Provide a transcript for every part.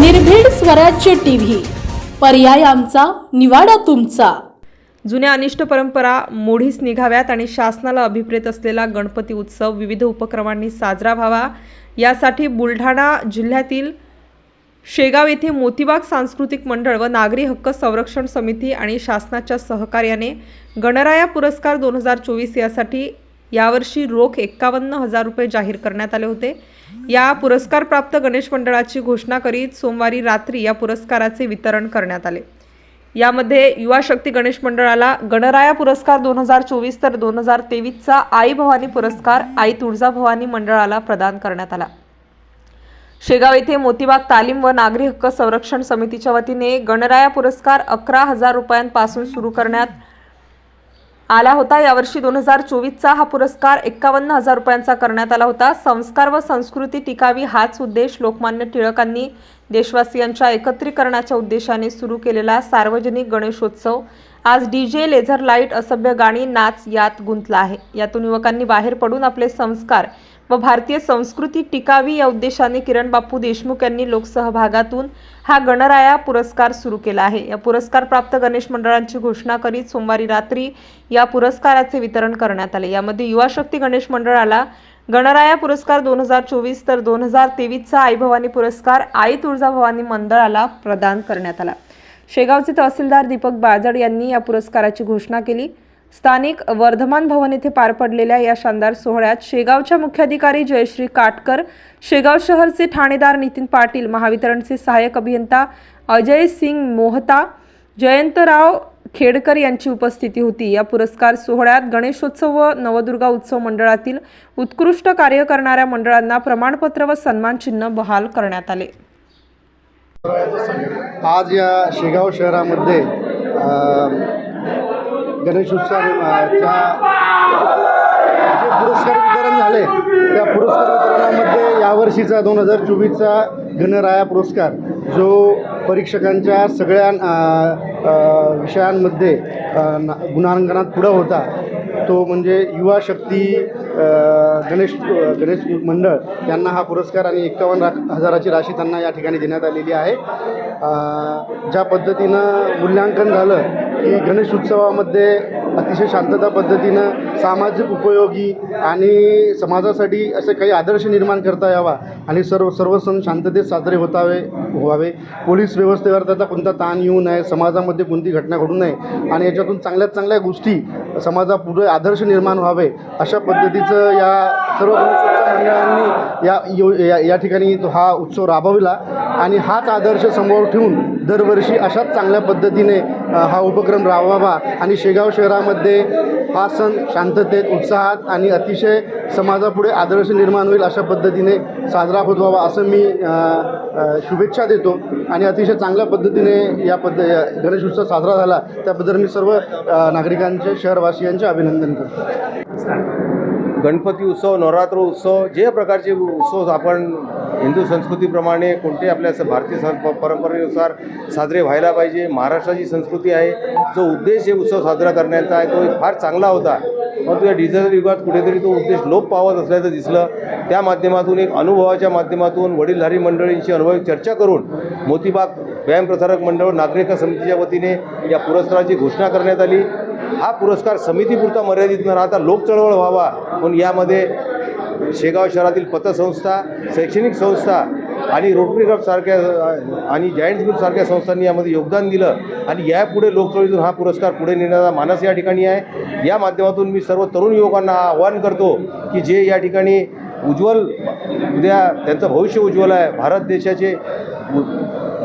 निर्भीड स्वराज्य टीव्ही. पर्याय आमचा निवाडा तुमचा. जुन्या अनिष्ट परंपरा मोढीस निघाव्यात आणि शासनाला अभिप्रेत असलेला गणपती उत्सव विविध उपक्रमांनी साजरा व्हावा. यासाठी बुलढाणा जिल्ह्यातील शेगाव येथे मोतीबाग सांस्कृतिक मंडळ व नागरी हक्क संरक्षण समिती आणि शासनाच्या सहकार्याने गणराया पुरस्कार दोन हजार चोवीस यासाठी यावर्षी रोख एक्कावन्न हजार रुपये जाहीर करण्यात आले होते. या पुरस्कारप्राप्त गणेश मंडळाची घोषणा करीत सोमवारी रात्री या पुरस्काराचे वितरण करण्यात आले. यामध्ये युवा शक्ती गणेश मंडळाला गणराया पुरस्कार दोन हजार चोवीस तर दोन हजार तेवीसचा आई भवानी पुरस्कार आई तुळजाभवानी मंडळाला प्रदान करण्यात आला. शेगाव येथे मोतीबाग तालीम व नागरी हक्क संरक्षण समितीच्या वतीने गणराया पुरस्कार अकरा हजार रुपयांपासून सुरू करण्यात आला होता. यावर्षी दोन हजार चोवीसचा हा पुरस्कार एक्कावन्न हजार रुपयांचा करण्यात आला होता. संस्कार व संस्कृती टिकावी हाच उद्देश लोकमान्य टिळकांनी देशवासियांच्या एकत्रीकरणाच्या उद्देशाने सुरू केलेला सार्वजनिक गणेशोत्सव. आज डी जे लेझर लाइट असभ्य गाणी नाच यात गुंतला आहे. यातून युवकांनी बाहेर पडून आपले संस्कार व भारतीय संस्कृती टिकावी या उद्देशाने किरण बापू देशमुख यांनी लोकसहभागातून हा गणराया पुरस्कार सुरू केला आहे. या पुरस्कार प्राप्त गणेश मंडळांची घोषणा करीत सोमवारी रात्री या पुरस्काराचे वितरण करण्यात आले. यामध्ये युवा शक्ती गणेश मंडळाला गणराया पुरस्कार दोन हजार चोवीस तर दोन हजार तेवीसचा आई भवानी पुरस्कार आई तुळजाभवानी मंडळाला प्रदान करण्यात आला. शेगावचे तहसीलदार दीपक बाळजड यांनी या पुरस्काराची घोषणा केली. स्थानिक वर्धमान भवन येथे पार पडलेल्या या शानदार सोहळ्यात शेगावच्या मुख्याधिकारी जयश्री काटकर शेगाव शहरचे ठाणेदार नितीन पाटील महावितरणचे सहाय्यक अभियंता अजय सिंग मोहता जयंतराव खेडकर यांची उपस्थिती होती. या पुरस्कार सोहळ्यात गणेशोत्सव व नवदुर्गा उत्सव मंडळातील उत्कृष्ट कार्य करणाऱ्या मंडळांना प्रमाणपत्र व सन्मान चिन्ह बहाल करण्यात आले. आज या शेगाव शहरामध्ये गणेशोत्सवाच्या जे पुरस्कार वितरण झाले त्या पुरस्कार वितरणामध्ये यावर्षीचा दोन हजार चोवीसचा गणराया पुरस्कार जो परीक्षकांच्या सगळ्या विषयांमध्ये ना- गुणांकनात पुढं होता तो म्हणजे युवा शक्ती गणेश गणेश मंडळ यांना हा पुरस्कार आणि एक्कावन्न रा हजाराची राशी त्यांना या ठिकाणी देण्यात आलेली आहे. ज्या पद्धतीनं मूल्यांकन झालं की गणेश उत्सवामध्ये अतिशय शांतता पद्धतीनं सामाजिक उपयोगी आणि समाजासाठी असे काही आदर्श निर्माण करता यावा आणि सर्व सर्व सण शांततेत साजरे होतावे व्हावे. पोलीस व्यवस्थेवर त्याचा कोणता ताण येऊ नये समाजामध्ये कोणती घटना घडू नये आणि याच्यातून चांगल्यात चांगल्या गोष्टी समाजापुढे आदर्श निर्माण व्हावे अशा पद्धतीचं या सर्व मंडळांनी या यो- या या ठिकाणी तो हा उत्सव राबविला. आणि हाच आदर्श समोर ठेवून दरवर्षी अशाच चांगल्या पद्धतीने हा उपक्रम राबवावा आणि शेगाव शहरामध्ये हा सण शांततेत उत्साहात आणि अतिशय समाजापुढे आदर्श निर्माण होईल अशा पद्धतीने साजरा होत व्हावा असं मी शुभेच्छा देतो. आणि अतिशय चांगल्या पद्धतीने या पद्ध गणेश उत्सव साजरा झाला त्याबद्दल मी सर्व नागरिकांचे शहरवासियांचे अभिनंदन करतो. गणपती उत्सव नवरात्र उत्सव जे प्रकारचे उत्सव आपण हिंदू संस्कृतीप्रमाणे कोणते आपल्या स- भारतीय सं प- परंपरेनुसार साजरे व्हायला पाहिजे महाराष्ट्राची संस्कृती आहे जो उद्देश हे उत्सव साजरा करण्याचा आहे तो एक फार चांगला होता. परंतु या डिजिटल युगात कुठेतरी तो उद्देश लोप पावत असल्याचं दिसलं. त्या माध्यमातून एक अनुभवाच्या माध्यमातून वडीलधारी मंडळींशी अनुभवी चर्चा करून मोतीबाग व्यायामप्रसारक मंडळ नागरिक समितीच्या वतीने या पुरस्काराची घोषणा करण्यात आली. हा पुरस्कार समितीपुरता मर्यादित न राहता लोकचळवळ व्हावा म्हणून यामध्ये शेगाव शहरातील पतसंस्था शैक्षणिक संस्था आणि रोटरी क्लबसारख्या आणि जायंट्स ग्रुपसारख्या संस्थांनी यामध्ये योगदान दिलं. आणि यापुढे लोकचळवळीतून हा पुरस्कार पुढे नेण्याचा मानस या ठिकाणी आहे. या माध्यमातून मी सर्व तरुण युवकांना आवाहन करतो की जे या ठिकाणी उज्ज्वल उद्या त्यांचं भविष्य उज्ज्वल आहे. भारत देशाचे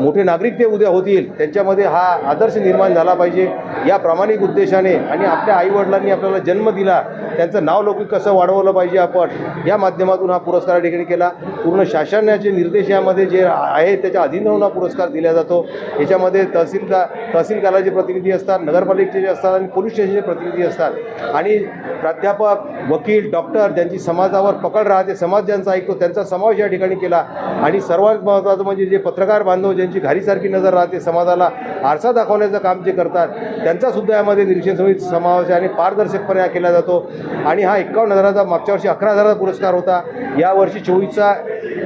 मोठे नागरिक ते उद्या होतील त्यांच्यामध्ये हा आदर्श निर्माण झाला पाहिजे. या प्रामाणिक उद्देशाने आणि आपल्या आईवडिलांनी आपल्याला जन्म दिला त्यांचं नाव लौकिक कसं वाढवलं पाहिजे आपण या माध्यमातून हा पुरस्कार या ठिकाणी केला. पूर्ण शासनाचे निर्देश यामध्ये जे आहे त्याच्या अधीन राहून हा पुरस्कार दिला जातो. याच्यामध्ये तहसीलदार तहसीलदाराचे प्रतिनिधी असतात नगरपालिकेचे असतात आणि पोलीस स्टेशनचे प्रतिनिधी असतात. आणि प्राध्यापक वकील डॉक्टर ज्यांची समाजावर पकड राहते समाज ज्यांचा ऐकतो त्यांचा समावेश या ठिकाणी केला. आणि सर्वात महत्त्वाचं म्हणजे जे पत्रकार बांधव ज्यांची घारीसारखी नजर राहते समाजाला आरसा दाखवण्याचं काम जे करतात त्यांचासुद्धा यामध्ये निरीक्षण समिती समावेश आहे आणि पारदर्शकपणे हा केला जातो. आणि हा एकावन्न हजाराचा मागच्या वर्षी अकरा हजाराचा पुरस्कार होता. यावर्षी चोवीसचा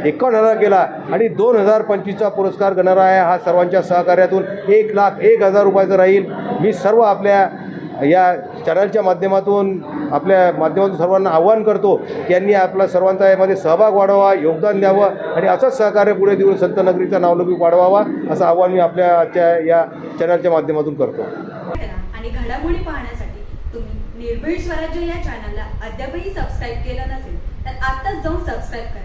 एकावन्न हजार केला आणि दोन हजार पंचवीसचा पुरस्कार गणराया हा सर्वांच्या सहकार्यातून. एक लाख एक हजार रुपयाचा राहील. मी सर्व आपल्या या चॅनलच्या माध्यमातून आपल्या माध्यमातून सर्वांना आव्हान करतो की यांनी आपला सर्वांचा यामध्ये सहभाग वाढवावा योगदान द्यावं आणि असंच सहकार्य पुढे देऊन संत नगरीचा नावलौकिक वाढवावा असं आव्हान मी आपल्या आजच्या या चॅनलच्या माध्यमातून करतो. आणि घडामोडी पाहण्यासाठी तुम्ही निर्भीड स्वराज्य या चॅनलला अद्यापही सबस्क्राईब केलं नसेल तर आत्ताच जाऊन सबस्क्राईब करा.